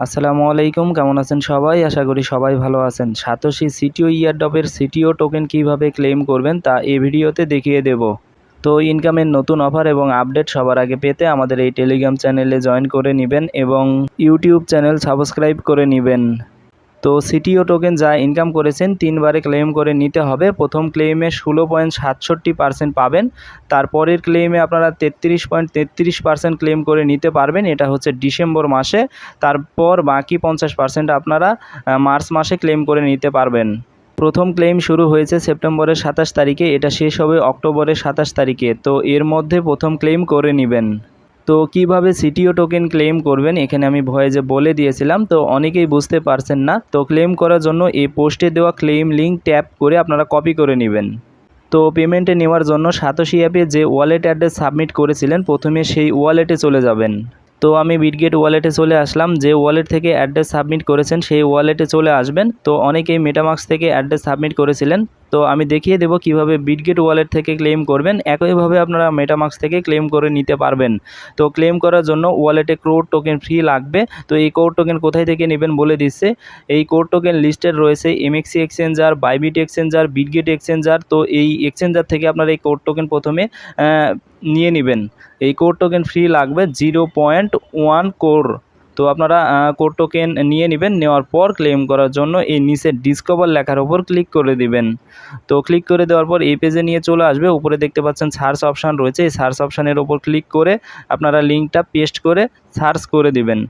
আসসালামু আলাইকুম, কেমন আছেন সবাই? আশা করি সবাই ভালো আছেন। সাতোশি সিটিও ইয়ারডপের সিটিও টোকেন কীভাবে ক্লেম করবেন তা এই ভিডিওতে দেখিয়ে দেব। তো ইনকামের নতুন অফার এবং আপডেট সবার আগে পেতে আমাদের এই টেলিগ্রাম চ্যানেলে জয়েন করে নেবেন এবং ইউটিউব চ্যানেল সাবস্ক্রাইব করে নেবেন। তো সিটিও টোকেন যা ইনকাম করেছেন তিনবারে ক্লেম করে নিতে হবে। প্রথম ক্লেমে ষোলো পয়েন্ট সাতষট্টি পার্সেন্ট পাবেন। তারপরের ক্লেমে আপনারা তেত্রিশ পয়েন্ট তেত্রিশ পার্সেন্ট ক্লেম করে নিতে পারবেন। এটা হচ্ছে ডিসেম্বর মাসে। তারপর বাকি পঞ্চাশ পার্সেন্ট আপনারা মার্চ মাসে ক্লেম করে নিতে পারবেন। প্রথম ক্লেম শুরু হয়েছে সেপ্টেম্বরের সাতাশ তারিখে। এটা শেষ হবে অক্টোবরের সাতাশ তারিখে। তো এর মধ্যে প্রথম ক্লেম করে নেবেন। তো কীভাবে সিটিও টোকেন ক্লেম করবেন? এখানে আমি ভয়েজে বলে দিয়েছিলাম, তো অনেকেই বুঝতে পারছেন না। তো ক্লেম করার জন্য এই পোস্টে দেওয়া ক্লেম লিঙ্ক ট্যাপ করে আপনারা কপি করে নেবেন। তো পেমেন্টে নেওয়ার জন্য সাতোশি অ্যাপে যে ওয়ালেট অ্যাড্রেস সাবমিট করেছিলেন, প্রথমে সেই ওয়ালেটে চলে যাবেন। তো আমি বিটগেট ওয়ালেটে চলে আসলাম, যে ওয়ালেট থেকে অ্যাড্রেস সাবমিট করেছেন, সেই ওয়ালেটে চলে আসবেন। তো অনেকেই মেটামাক্স থেকে অ্যাড্রেস সাবমিট করেছিলেন। তো আমি দেখিয়ে দেবো কীভাবে বিটগেট ওয়ালেট থেকে ক্লেম করবেন। একইভাবে আপনারা মেটামাক্স থেকে ক্লেম করে নিতে পারবেন। তো ক্লেম করার জন্য ওয়ালেটে ক্রোড টোকেন ফ্রি লাগবে। তো এই কোড টোকেন কোথায় থেকে নেবেন বলে দিচ্ছে। এই কোড টোকেন লিস্টেড রয়েছে MEXC exchanger Bybit exchanger Bitget exchanger তো এই এক্সচেঞ্জার থেকে আপনারা এই কোড টোকেন প্রথমে নিয়ে নেবেন। এই কোড টোকেন ফ্রি লাগবে জিরো পয়েন্ট ওয়ান কোর তো আপনারা কোড টোকেন নিয়ে নেবেন, নেওয়ার পর ক্লেম করার জন্য এই নিচে ডিসকভার লেখার ওপর ক্লিক করে দিবেন। তো ক্লিক করে দেওয়ার পর এই পেজে নিয়ে চলে আসবে, উপরে দেখতে পাচ্ছেন সার্চ অপশান রয়েছে, এই সার্চ অপশানের ওপর ক্লিক করে আপনারা লিঙ্কটা পেস্ট করে সার্চ করে দিবেন।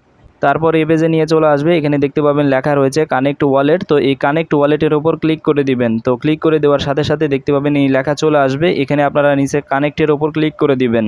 তারপর এই পেজে নিয়ে চলে আসবে, এখানে দেখতে পাবেন লেখা রয়েছে কানেক্ট ওয়ালেট তো এই কানেক্ট ওয়ালেটের ওপর ক্লিক করে দিবেন। তো ক্লিক করে দেওয়ার সাথে সাথে দেখতে পাবেন এই লেখা চলে আসবে, এখানে আপনারা নিচে কানেক্টের ওপর ক্লিক করে দিবেন।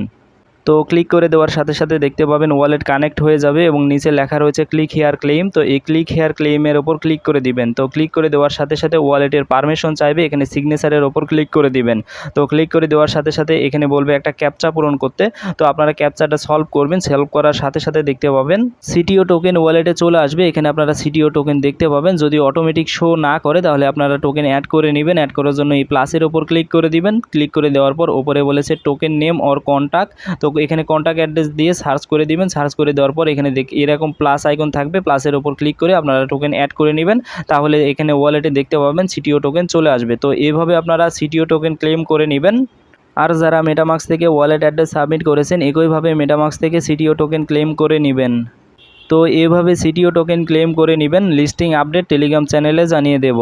তো ক্লিক করে দেওয়ার সাথে সাথে দেখতে পাবেন ওয়ালেট কানেক্ট হয়ে যাবে এবং নিচে লেখা রয়েছে ক্লিক হেয়ার ক্লেম তো এই ক্লিক হেয়ার ক্লেমের ওপর ক্লিক করে দিবেন। তো ক্লিক করে দেওয়ার সাথে সাথে ওয়ালেটের পারমিশন চাইবে, এখানে সিগনেচারের ওপর ক্লিক করে দিবেন। তো ক্লিক করে দেওয়ার সাথে সাথে এখানে বলবে একটা ক্যাপচা পূরণ করতে। তো আপনারা ক্যাপচাটা সলভ করবেন সলভ করার সাথে সাথে দেখতে পাবেন সিটিও টোকেন ওয়ালেটে চলে আসবে। এখানে আপনারা সিটিও টোকেন দেখতে পাবেন, যদি অটোমেটিক শো না করে তাহলে আপনারা টোকেন অ্যাড করে নেবেন। অ্যাড করার জন্য এই প্লাসের ওপর ক্লিক করে দিবেন। ক্লিক করে দেওয়ার পর ওপরে বলেছে টোকেন নেম অর কন্ট্যাক্ট তো এখানে কন্ট্যাক্ট অ্যাড্রেস দিয়ে সার্চ করে দিবেন। সার্চ করে দেওয়ার পর এখানে দেখ, এরকম প্লাস আইকন থাকবে। প্লাসের ওপর ক্লিক করে আপনারা টোকেন অ্যাড করে নেবেন। তাহলে এখানে ওয়ালেটে দেখতে পাবেন সিটিও টোকেন চলে আসবে। তো এইভাবে আপনারা সিটিও টোকেন ক্লেম করে নেবেন। আর যারা মেটামাক্স থেকে ওয়ালেট অ্যাড্রেস সাবমিট করেছেন, একইভাবে মেটামাক্স থেকে সিটিও টোকেন ক্লেম করে নেবেন। তো এভাবে সিটিও টোকেন ক্লেম করে নেবেন। লিস্টিং আপডেট টেলিগ্রাম চ্যানেলে জানিয়ে দেব।